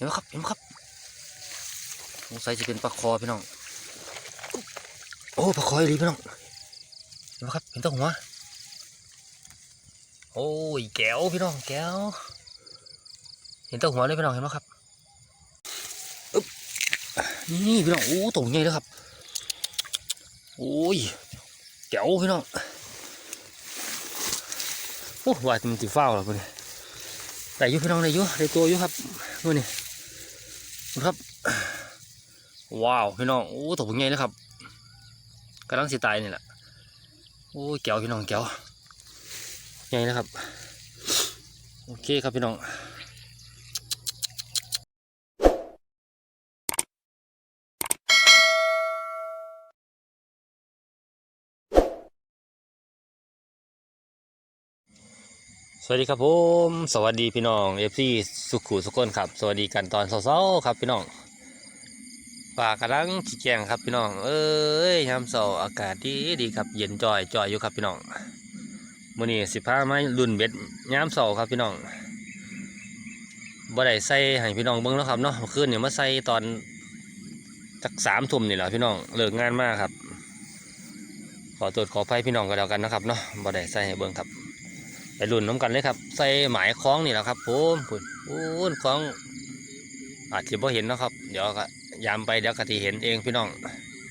ห็นไหมครับเห็นไหมครับสงสัยจะเป็นปลาคอพี่น้องโอ้ปลาคออีหลีพี่น้องเห็นไหมครับเห็นตัวหัวโอ้ยแก้วพี่น้องแก้วเห็นตัวหัวเลยพี่น้องเห็นไหมครับอึ๊บนี่พี่น้องโอ้ตัวใหญ่เลยครับโอ้ยแก้วพี่น้องโอ้วายมันติฟ้าวแล้วพอดีแต่อยุพี่น้องได้ยุได้ตัวยุครับนู่นนี่ ครับ ว้าวพี่น้องโอ้ตัวใหญ่เลยครับกำลังสิตายนี่แหละโอ้ยแก้วพี่น้องแก้วใหญ่นะครับ โอเคครับพี่น้อง สวัสดีครับผมสวัสดีพี่น้องเอฟซีสุขุสุกคนครับ สวัสดีกันตอนเช้าๆครับพี่น้องป่ากำลังขี้แกงครับพี่น้อง เอ้ยยามเสาร์อากาศดีดีครับเย็นจ่อยจ่อยอยู่ครับพี่น้องมื้อนี้สิพาไมารุ่นเบ็ดยามเสาร์ครับพี่น้องบ่ได้ใส่ให้พี่น้องเบิ่งแล้วครับเนาะเมื่อคืนเนี่ยมาใส่ตอนจักสามทุ่มนี่แหละพี่น้องเลิกงานมากครับ ขอตรวจขอไฟพี่น้องก็แล้วกันนะครับเนาะบ่ได้ใส่ให้เบิ่งครับ ไปรุ่นน้ำกันเลยครับ ใส่หมายคล้องนี่แหละครับผมพุ่นโอ้นคล้อง อาจจะบ่เห็นนะครับ เดี๋ยวก็ยามไปเดี๋ยวกะทีเห็นเองพี่น้อง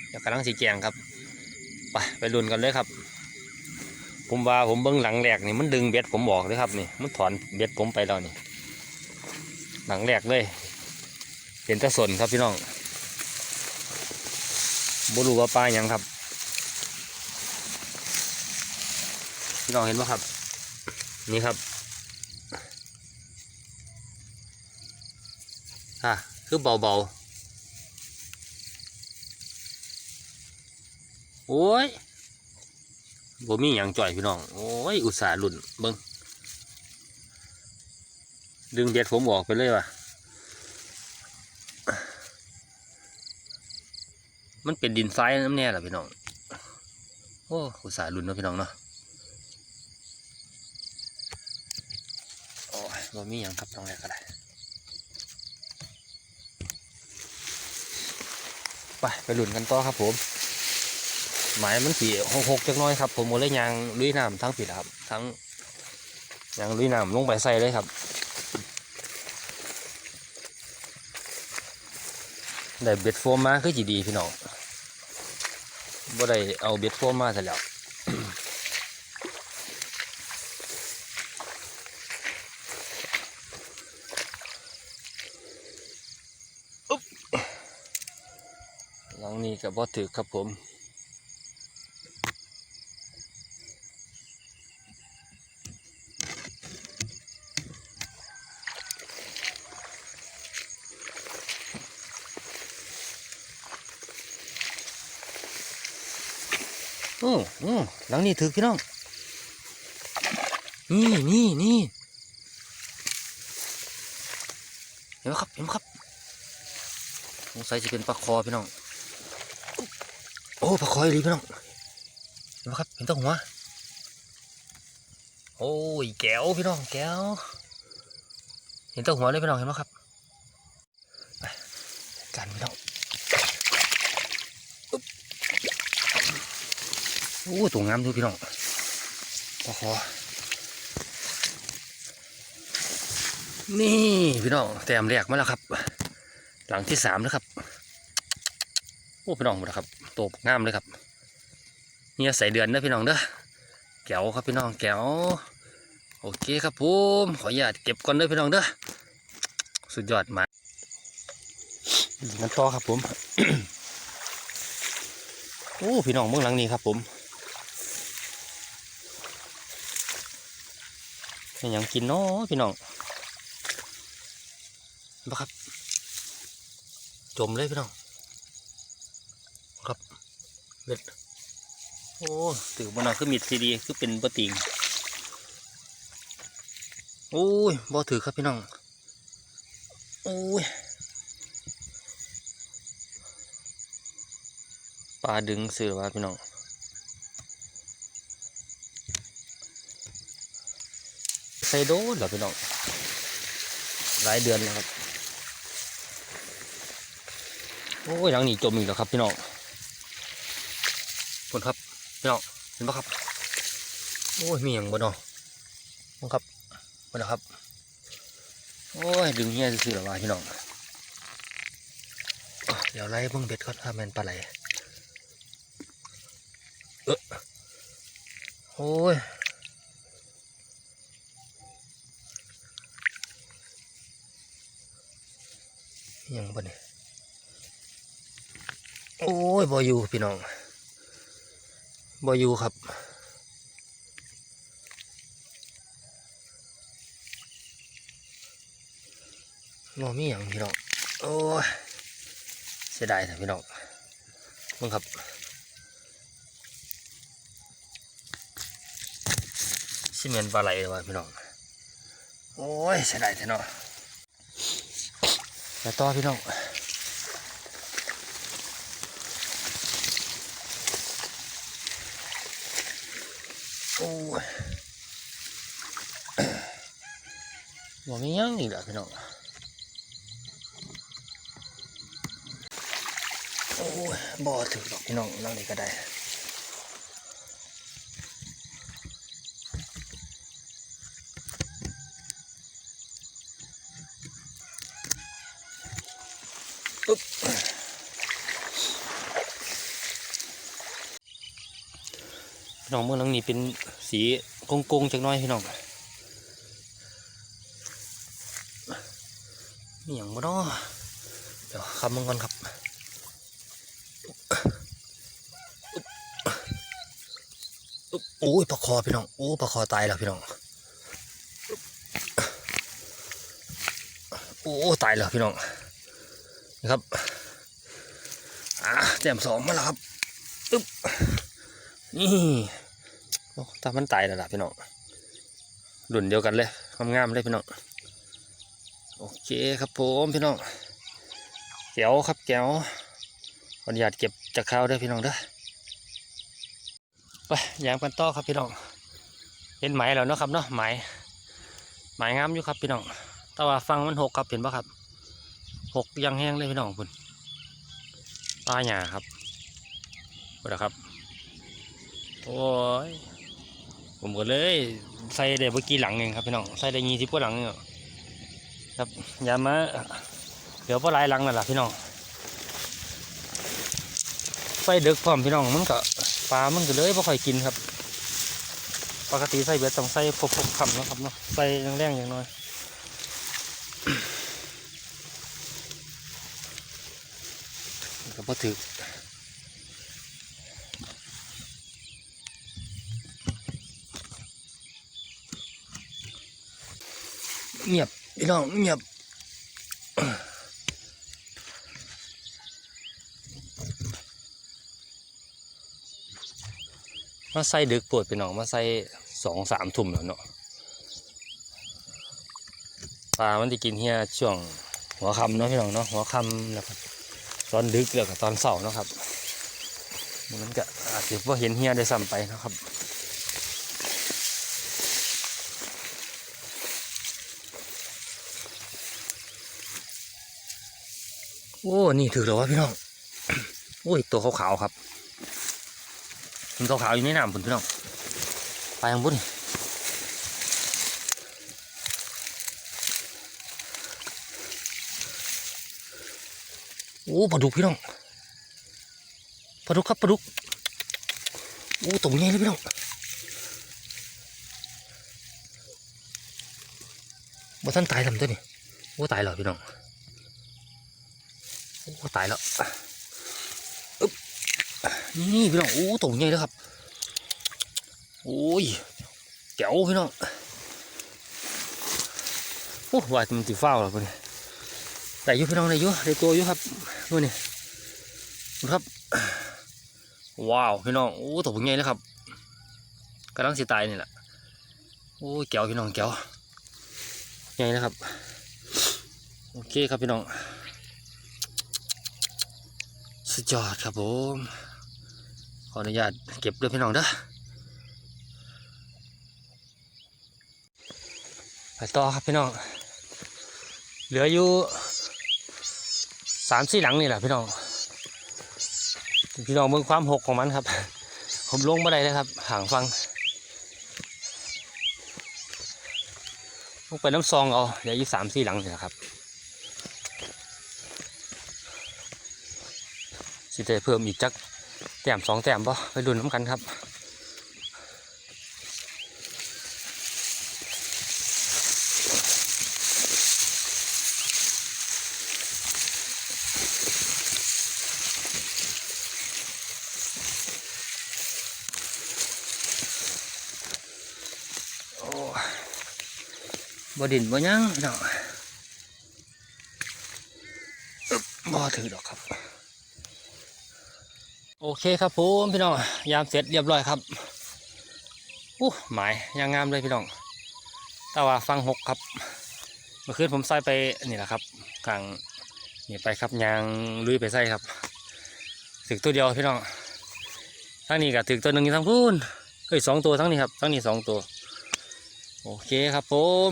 เดี๋ยวกำลังสีแจงครับไปไปลุ้นกันเลยครับ ผมว่าผมเบิ้งหลังแรกนี่มันดึงเบ็ดผมบอกเลยครับนี่มันถอนเบ็ดผมไปแล้วนี่ หลังแรกเลยเห็นตะสนครับพี่น้องบรู้ว่าปลาหยังครับพี่น้องเห็นไหมครับ นี่ครับอะคือเบาๆ โอ้ยบ่มีหยังจ่อยพี่น้อง โอ้ย อุตส่าห์หลุนเบิ้งดึงเบ็ดผมออกไปเลยว่ะ มันเป็นดินทรายน้ำแน่ล่ะพี่น้อง โอ้ อุตส่าห์หลุนเนาะพี่น้องเนาะ โอ้ย บ่มีหยังครับน้องแรกก็ได้ไปไปหลุนกันต่อครับ ผม หมายมันสีหกหกจักน้อยครับผมโมเลยยางลุยน้ำทั้งปีละครับ ทั้งยางลุยน้ำลงไปใส่เลยครับ ได้เบ็ดโฟมมาคือจีดีพี่น้องบ่ได้เอาเบ็ดโฟมมาซะแล้ว หลังนี้กับบ่ถือครับผมโอ้โอ้หลังนี้ถือพี่น้อง นี่นี่นี่เห็นไหมครับ เห็นไหมครับสงสัยจะเป็นปลาคอพี่น้อง โอ้ปลาคออีหลีพี่น้องเห็นไหมครับเห็นแตัวหัวโอ้ยแก้วพี่น้องแก้ว เห็นแตัวหัวเลยพี่น้องเห็นไหมครับไปกันพี่น้องอึ๊บโอ้ตัวงามดูพี่น้องปลาคอนี่พี่น้องแต้มแรกมาแล้วครับ หลังที่สามแล้วครับโอ้พี่น้องหมดแล้วครับโตงามเลยครับเนี่ยใส่เดือนเด้อพี่น้องเด้อแก้วครับพี่น้องแก้วโอเคครับผมขออนุญาตเก็บก่อนเด้อพี่น้องเด้อสุดยอดมากงั้นต่อครับผมโอ้พี่น้องเบื้องหลังนี้ครับผมเป็นหยังกินเนาะพี่น้องบ่ครับ จมเลยพี่น้อง เบ็ดโอ้ถือมันเอาคือมีดซีดีคือเป็นปะติงโอ้ยบ่ถือครับพี่น้องโอ้ยปลาดึงเสือว่าพี่น้องใส่โดนเหรอพี่น้องหลายเดือนแล้วครับ โอ้ยหลังนี้จมอีกแล้วครับพี่น้องผลครับ พี่น้องเห็นปะครับโอ้ยมีอย่างบ่เนาะบ่ครับบ่นะครับโอ้ยดึงเฮียซื่อๆหรอวะพี่น้องเดี๋ยวไล่เบิ่งเบ็ดก่อนครับแมนปลาไหลเออโอ้ยยังบ่เนี่ยโอ้ยบ่อยู่พี่น้อง บอยู่ครับ มอมีอย่างพี่น้อง โอ้ยเสียดายแต่พี่น้องมึงครับซีเมนปลาไหลเลยวะพี่น้อง โอ้ยเสียดายแต่เนาะแล้วต่อพี่น้อง โอ้ยมอมียังอีกแล้วพี่น้องโอ้ยบ่ถือดอกพี่น้องนั่งนี่ก็ได้ พี่น้องเมื่อนังนี้เป็นสีกงกงๆจักน้อยพี่น้องมีอย่างบ่เนาะเดี๋ยวคำมึงก่อนครับอุ๊บโอ้ยปลาคอพี่น้องโอ้ปลาคอตายแล้วพี่น้องโอ้ตายแล้วพี่น้องนะครับอ่าแต้มสองมาแล้วครับอึ๊บนี่ ตามันตายแล้วล่ะพี่น้องรุ่นเดียวกันเลยงามๆเลยพี่น้องโอเคครับผมพี่น้องแก้วครับแก้วขออนุญาตเก็บจากข้าวด้วยพี่น้องเด้อไปยามกันต่อครับพี่น้องเห็นไหมแล้วเนาะครับเนาะไหมไหมงามอยู่ครับพี่น้องแต่ว่าฟังมันหกครับเห็นปะครับหกยังแห้งเลยพี่น้องคุณปลาหยาครับไปแล้วครับโอ้ย ผมก็เลยใส่ได้เมื่อกี้หลังเองครับพี่น้องใส่ได้ยี่สิบกว่าหลังเองครับยามาเดี๋ยวพอหลายหลังนั่นแหละพี่น้องใส่เด็กพร้อมพี่น้องมันก็ปลามันก็เลยบ่ค่อยกินครับ ปกติใส่เบ็ดต้องใส่พกๆคำนะครับเนาะใส่แรงๆอย่างน้อยก็บ่ถือ เงียบพี่น้องเงียบมาใส่ดึกปวดไปหน่องมาใส่สองสามทุ่มแล้วเนาะปลามันจะกินเฮียช่วงหัวค่ำเนาะพี่น้องเนาะหัวค่ำแล้วก็ตอนดึกแล้วก็ตอนเสาร์เนาะครับมันก็อาจจะว่าเห็นเฮียได้ซ้ำไปนะครับ โอ้นี่ถือแล้ววะพี่น้องโอ้ยตัวขาวๆครับมันขาวๆอยู่ในน้ำพุ่นพี่น้องไปทางพุนโอ้ปลาดุกพี่น้องปลาดุกครับปลาดุกโอ้ตัวใหญ่เลยพี่น้องบ่ท่านตายทำตัวนี่โอ้ตายแล้วพี่น้อง ตายแล้วอึ๊บนี่พี่น้องโอ้ตัวใหญ่เลยครับ โอ้ยแก้วพี่น้องโอ้ว่ามันติฟ้าวแล้วพวกนี้ได้ยู่พี่น้องได้ยู่ได้ตัวยู่ครับดูนี่ครับ ว้าวพี่น้องโอ้ตัวใหญ่เลยครับกำลังสิตายนี่แหละโอ้ยแก้วพี่น้องแก้วใหญ่นะครับ โอเคครับพี่น้อง สุดยอดครับผม ขออนุญาตเก็บด้วยพี่น้องเด้อไปต่อครับพี่น้อง เหลืออยู่สามสี่หลังนี่แหละพี่น้อง พี่น้องเบิ่งความหกของมันครับ ผมลงมาได้เลยครับ ห่างฟังลงไปน้ำซองเอาเดี๋ยวยี่สามสี่หลังนี่ยนะครับ สิได้เพิ่มอีกจักแต้มสองแต้มป่ไปดุนน้ำกันครับโอ้บ่ดินบ่ยังพี่น้องอึ๊บบ่ถือดอกครับ โอเคครับผมพี่น้องยามเสร็จเรียบร้อยครับอู้หมายยางงามเลยพี่น้องแต่ว่าฟังหกครับเมื่อคืนผมใส่ไปนี่แหละครับกลางนี่ไปครับยางลุยไปใส่ครับถึกตัวเดียวพี่น้องทั้งนี้กับถึกตัวหนึ่งทั้งพูนเฮ้ยสองตัวทั้งนี้ครับทั้งนี้สองตัว โอเคครับผม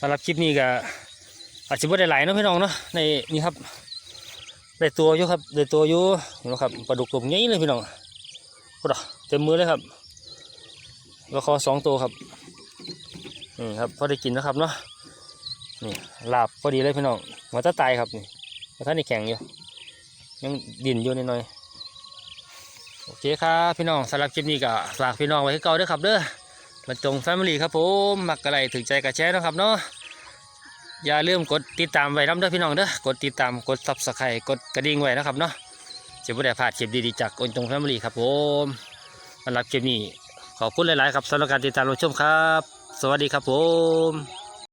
สำหรับคลิปนี้ก็อาจจะไม่ได้หลายเนาะพี่น้องเนาะในนี่ครับ ได้ตัวอยู่ครับได้ตัวอยู่นไหมครับปลาดุกตัวใหญ่เลยพี่น้องโอ้ดเต็มมือเลยครับแล้วคอสองตัวครับนี่ครับพอได้กินนะครับเนาะนี่ลาบพอดีเลยพี่น้องหัวตาตายครับนี่หัวท่านนี่แข็งอยู่ยังดินอยู่นิดหน่อยโอเคครับพี่น้องสำหรับคลิปนี้ก็ฝากพี่น้องไว้ให้เก่าด้วยครับเด้อบรรจงแฟมิลี่ครับผมมักอะไรถึงใจกับแชนะครับเนาะ อย่าลืมกดติดตามไว้น้ำเด้อพี่น้องเด้อกดติดตามกดซับสไครต์กดกระดิ่งไว้นะครับเนาะจะไม่ได้พลาดคลิปดีๆจากอนจงแฟมิลี่ครับผมสำหรับคลิปนี้ขอบคุณหลายๆครับสำหรับการติดตามรับชมครับ สวัสดีครับผม